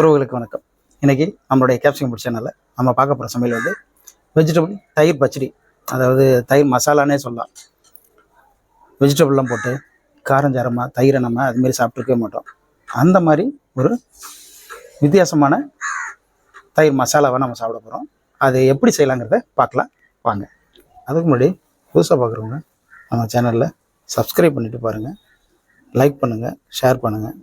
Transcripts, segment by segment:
உறவுகளுக்கு வணக்கம். இன்றைக்கி நம்மளுடைய கேப்சிகம் பிடிச்ச சேனலில் நம்ம பார்க்க போகிற சமையல் வந்து வெஜிடபிள் தயிர் பச்சடி. அதாவது தயிர் மசாலானே சொல்லலாம். வெஜிடபிள்லாம் போட்டு காரஞ்சாரமாக தயிரை நம்ம அதுமாரி சாப்பிட்ருக்கவே மாட்டோம். அந்த மாதிரி ஒரு வித்தியாசமான தயிர் மசாலாவை நம்ம சாப்பிட போகிறோம் அது எப்படி செய்யலாங்கிறத பார்க்கலாம். வாங்க. அதுக்கு முன்னாடி புதுசாக பார்க்குறவங்க நம்ம சேனலில் சப்ஸ்கிரைப் பண்ணிவிட்டு பாருங்கள் லைக் பண்ணுங்கள் ஷேர் பண்ணுங்கள்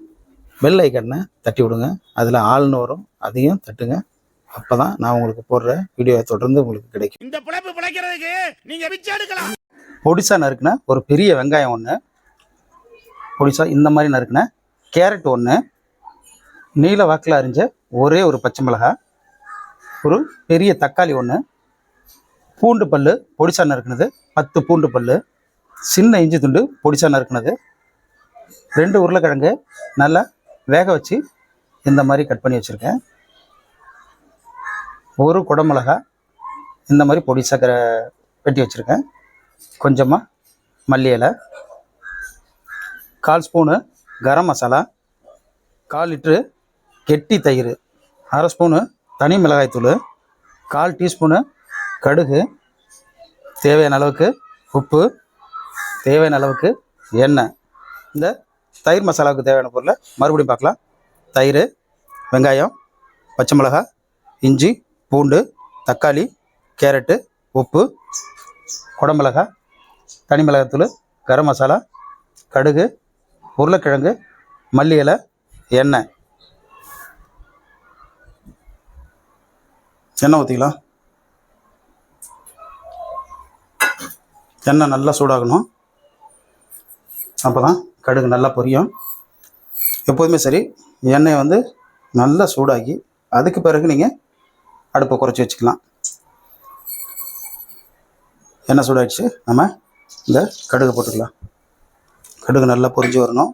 பெல் ஐக்கனை தட்டி விடுங்க. அதில் ஆள்னு வரும். அதையும் தட்டுங்க. அப்போ தான் நான் உங்களுக்கு போடுற வீடியோ தொடர்ந்து உங்களுக்கு கிடைக்கும். இந்த பிழைப்பு பிழைக்கிறதுக்கு நீங்க பிச்சை எடுக்கலாம். பொடிசா நறுக்குன ஒரு பெரிய வெங்காயம் ஒன்று பொடிசா இந்த மாதிரி நறுக்குன கேரட் ஒன்று நீல வாக்கில் அரிஞ்ச ஒரே ஒரு பச்சை மிளகாய். ஒரு பெரிய தக்காளி ஒன்று பூண்டு பல்லு பொடிசா நறுக்குனது பத்து பூண்டு பல்லு. சின்ன இஞ்சி துண்டு பொடிசா நறுக்குனது. ரெண்டு உருளைக்கிழங்கு நல்லா வேக வச்சு இந்த மாதிரி கட் பண்ணி வச்சுருக்கேன். ஒரு குடமிளகா இந்த மாதிரி பொடி சக்கரை வெட்டி வச்சுருக்கேன். கொஞ்சமாக மல்லி இலை கால் ஸ்பூனு கரம் மசாலா கால் லிட்ரு கெட்டி தயிர் அரை ஸ்பூனு தனி மிளகாய்த்தூள் கால் டீஸ்பூனு கடுகு தேவையான அளவுக்கு உப்பு தேவையான அளவுக்கு எண்ணெய். இந்த தயிர் மசாலாவுக்கு தேவையான பொருளை மறுபடியும் பார்க்கலாம். தயிர் வெங்காயம் பச்சை மிளகாய் இஞ்சி பூண்டு தக்காளி கேரட்டு உப்பு குடமிளகா தனி மிளகாத்தூள் கரம் மசாலா கடுகு உருளைக்கிழங்கு மல்லி இலை எண்ணெய். எண்ணெய் ஊற்றிக்கலாம் எண்ணெய் நல்லா சூடாகணும். அப்போ தான் கடுகு நல்லா பொரியும். எப்போதுமே சரி எண்ணெயை வந்து நல்லா சூடாக்கி அதுக்கு பிறகு நீங்கள் அடுப்பை குறைச்சி வச்சுக்கலாம். எண்ணெய் சூடாயிடுச்சு. நம்ம இந்த கடுகு போட்டுக்கலாம். கடுகு நல்லா பொரிஞ்சு வரணும்.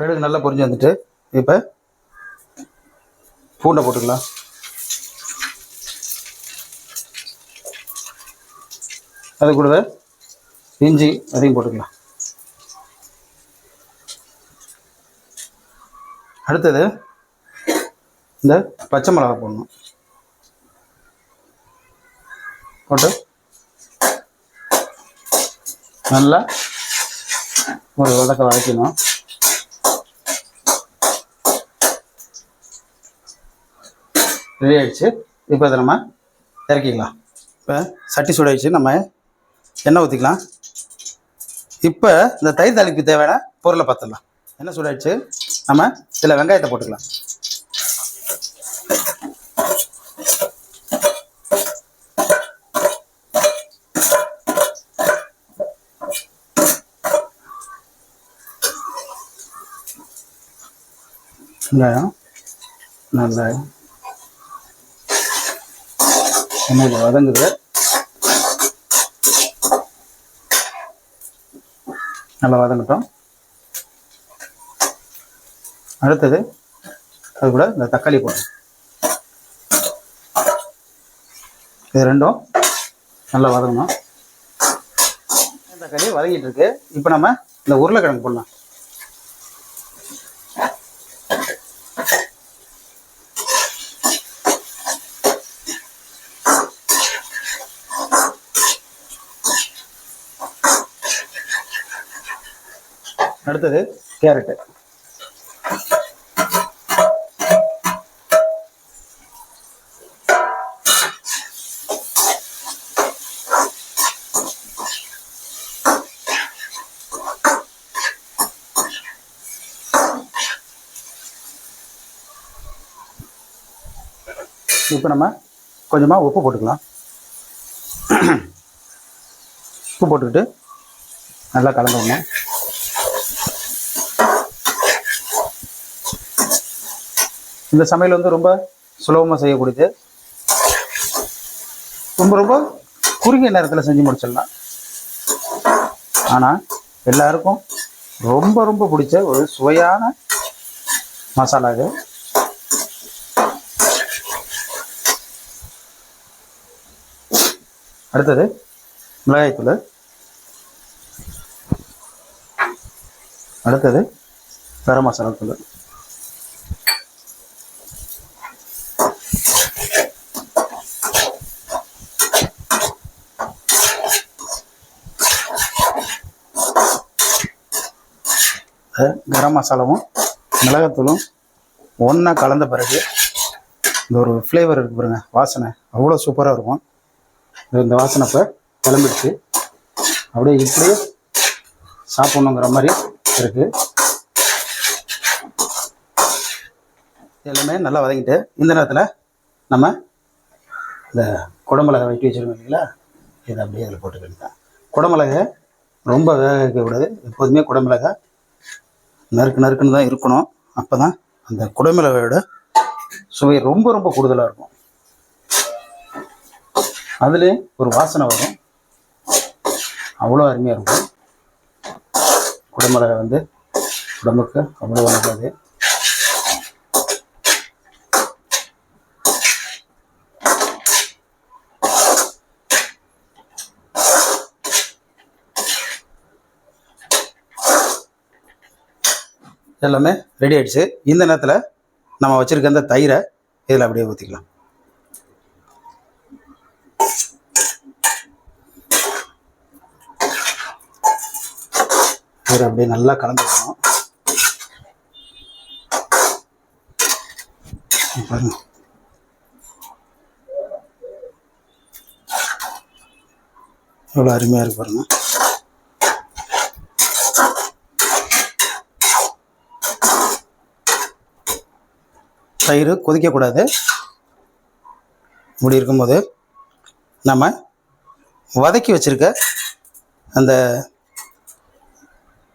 கடுகு நல்லா பொரிஞ்சு வந்துட்டு இப்போ பூண்டை போட்டுக்கலாம். அது கூடவே இஞ்சி அதையும் போட்டுக்கலாம். அடுத்தது இந்த பச்சை மிளகா போடணும். போட்டு நல்லா ஒரு வதக்க வதக்கணும் ரெடி ஆகிடுச்சு இப்போ இதை நம்ம இறக்கிக்கலாம். இப்போ சட்டி சூடாயிடுச்சு. நம்ம எண்ணெய் ஊற்றிக்கலாம் இப்போ இந்த தயிர் தாளிப்பு தேவையான பொருளை பார்த்துடலாம். என்ன சொல்லிடுச்சு நம்ம சில வெங்காயத்தை போட்டுக்கலாம். வெங்காயம் நல்லா எண்ணெயில் வதங்குது. நல்லா வதங்கட்டும் அடுத்தது அது கூட இந்த தக்காளி போடணும் இது ரெண்டும் நல்லா வதங்கணும் தக்காளி வதங்கிட்டு இருக்கு. இப்போ நம்ம இந்த உருளைக்கிழங்கு போடலாம். அடுத்தது கேரட்டு. இப்போ நம்ம கொஞ்சமாக உப்பு போட்டுக்கலாம். உப்பு போட்டுக்கிட்டு நல்லா கலந்து இந்த சமையல் வந்து ரொம்ப சுலபமாக செய்யக்கூடியது. ரொம்ப ரொம்ப குறுகிய நேரத்தில் செஞ்சு முடிச்சிடலாம். ஆனால் எல்லாருக்கும் ரொம்ப ரொம்ப பிடிச்ச ஒரு சுவையான மசாலா இது. அடுத்தது மிளகாய்த்தூள் அடுத்தது கரம் மசாலா தூள். கரம் மசாலாவும் மிளகாத்தூளும் ஒன்றா கலந்த பிறகு இந்த ஒரு ஃப்ளேவர் இருக்கு பாருங்க வாசனை. அவ்வளோ சூப்பராக இருக்கும். இந்த வாசனை இப்போ கிளம்பிடுச்சு. அப்படியே இப்படியே சாப்பிட்ணுங்கிற மாதிரி இருக்குது எல்லாமே நல்லா வதங்கிட்டு இந்த நேரத்தில் நம்ம இந்த குடமிளகை வெட்டி வச்சுருக்கோம் இல்லைங்களா? இதை அப்படியே அதில் போட்டுக்கிட்டு தான் குடமிளகை ரொம்ப வேக வைக்கக்கூடாது. எப்போதுமே குடமிளகா நறுக்கு நறுக்குன்னு தான் இருக்கணும். அப்போ தான் அந்த குடமிளகையோட சுவை ரொம்ப ரொம்ப கூடுதலாக இருக்கும். அதுலேயே ஒரு வாசனை வரும். அவ்வளோ அருமையாக இருக்கும். குடமிளகை வந்து உடம்புக்கு அவ்வளோ நல்லது. எல்லாமே ரெடி ஆகிடுச்சு இந்த நேரத்தில் நம்ம வச்சுருக்க அந்த தயிரை இதில் அப்படியே ஊற்றிக்கலாம் தயிரை அப்படியே நல்லா கலந்துக்கணும் பாருங்க. எவ்வளோ அருமையாக இருக்கு பாருங்கள் தயிர் கொதிக்கக்கூடாது. இப்படி இருக்கும்போது நம்ம வதக்கி வச்சுருக்க அந்த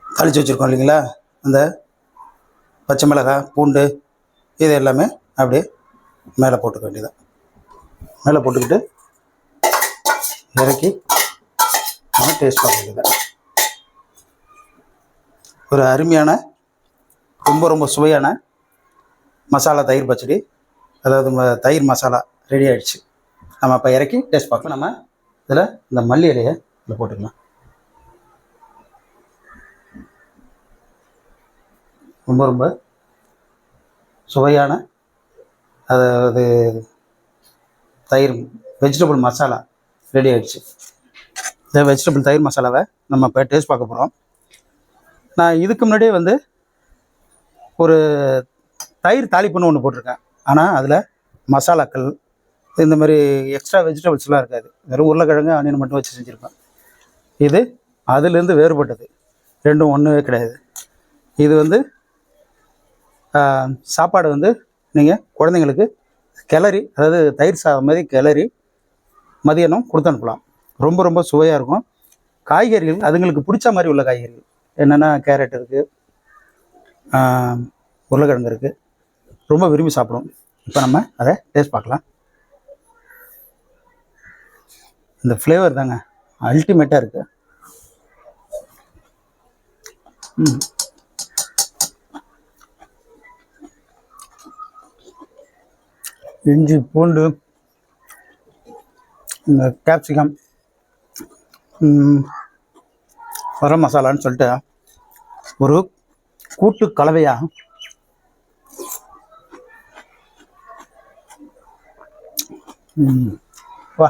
தாளித்து வச்சுருக்கோம் இல்லைங்களா? அந்த பச்சை மிளகாய் பூண்டு இது எல்லாமே அப்படியே மேலே போட்டுக்க வேண்டியதான் மேலே போட்டுக்கிட்டு இறக்கி நம்ம டேஸ்ட் பண்ண வேண்டியதான் ஒரு அருமையான ரொம்ப ரொம்ப சுவையான மசாலா தயிர் பச்சடி அதாவது ம- தயிர் மசாலா ரெடி ஆகிடுச்சு நம்ம அப்போ இறக்கி டேஸ்ட் பார்க்கலாம். நம்ம இதில் இந்த மல்லி இலையை இதில் போட்டுக்கலாம். ரொம்ப ரொம்ப சுவையான அதாவது தயிர் வெஜிடபிள் மசாலா ரெடி ஆகிடுச்சு இந்த வெஜிடபிள் தயிர் மசாலாவை நம்ம இப்போ டேஸ்ட் பார்க்க போகிறோம் நான் இதுக்கு முன்னாடியே வந்து ஒரு தயிர் தாளிப்புன்னு ஒன்று போட்டிருக்கேன். ஆனால் அதில் மசாலாக்கள் இந்த மாதிரி எக்ஸ்ட்ரா வெஜிடபிள்ஸ்லாம் இருக்காது. வெறும் உருளைக்கிழங்கு ஆனியன் மட்டும் வச்சு செஞ்சுருப்பேன். இது அதுலேருந்து வேறுபட்டது. ரெண்டும் ஒன்றுமே கிடையாது. இது வந்து சாப்பாடு வந்து நீங்கள் குழந்தைங்களுக்கு கிளறி அதாவது தயிர் சாதம் மாதிரி கிளறி மதியானம் கொடுத்து அனுப்பலாம். ரொம்ப ரொம்ப சுவையாக இருக்கும். காய்கறிகள் அதுங்களுக்கு பிடிச்ச மாதிரி உள்ள காய்கறிகள். என்னென்னா கேரட் இருக்குது உருளைக்கிழங்கு இருக்குது ரொம்ப விரும்பி சாப்பிடும். இப்போ நம்ம அதை டேஸ்ட் பார்க்கலாம். இந்த ஃப்ளேவர் தாங்க. அல்டிமேட்டாக இருக்கு. ம். இஞ்சி பூண்டு இந்த கேப்சிகம் கரம் மசாலான்னு சொல்லிட்டு ஒரு கூட்டு கலவையாக வா.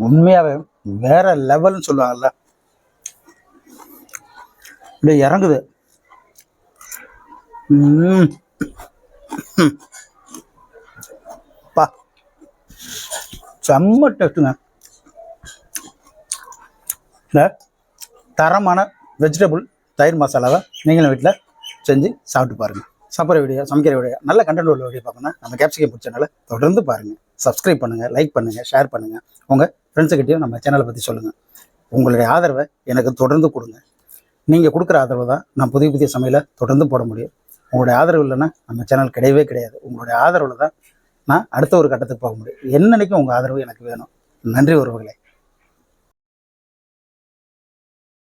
உண்மையாகவே வேற லெவல்னு சொல்லுவாங்கல்ல. இப்படி இறங்குது. ம். பா. செம்ம டேஸ்ட்டுங்க இந்த தரமான வெஜிடபிள் தயிர் மசாலாவை நீங்களும் வீட்டில் செஞ்சு சாப்பிட்டு பாருங்கள் சாப்பிட்ற வீடியோ சமைக்கிற வீடியோ நல்ல கண்டென்ட் உள்ள வீடியோ பார்க்கணும்னா நம்ம கேப்சிகம் பிடிச்சனால தொடர்ந்து பாருங்கள் சப்ஸ்கிரைப் பண்ணுங்கள் லைக் பண்ணுங்கள் ஷேர் பண்ணுங்கள் உங்கள் ஃப்ரெண்ட்ஸுக்கிட்டையும் நம்ம சேனலை பற்றி சொல்லுங்கள் உங்களுடைய ஆதரவை எனக்கு தொடர்ந்து கொடுங்க. நீங்கள் கொடுக்குற ஆதரவு தான் நான் புதிய புதிய சமையலை தொடர்ந்து போட முடியும். உங்களுடைய ஆதரவு இல்லைன்னா நம்ம சேனல் கிடையவே கிடையாது. உங்களுடைய ஆதரவில் தான் நான் அடுத்த ஒரு கட்டத்துக்கு போக முடியும். என்னன்னைக்கும் உங்கள் ஆதரவு எனக்கு வேணும். நன்றி உறவுகளே.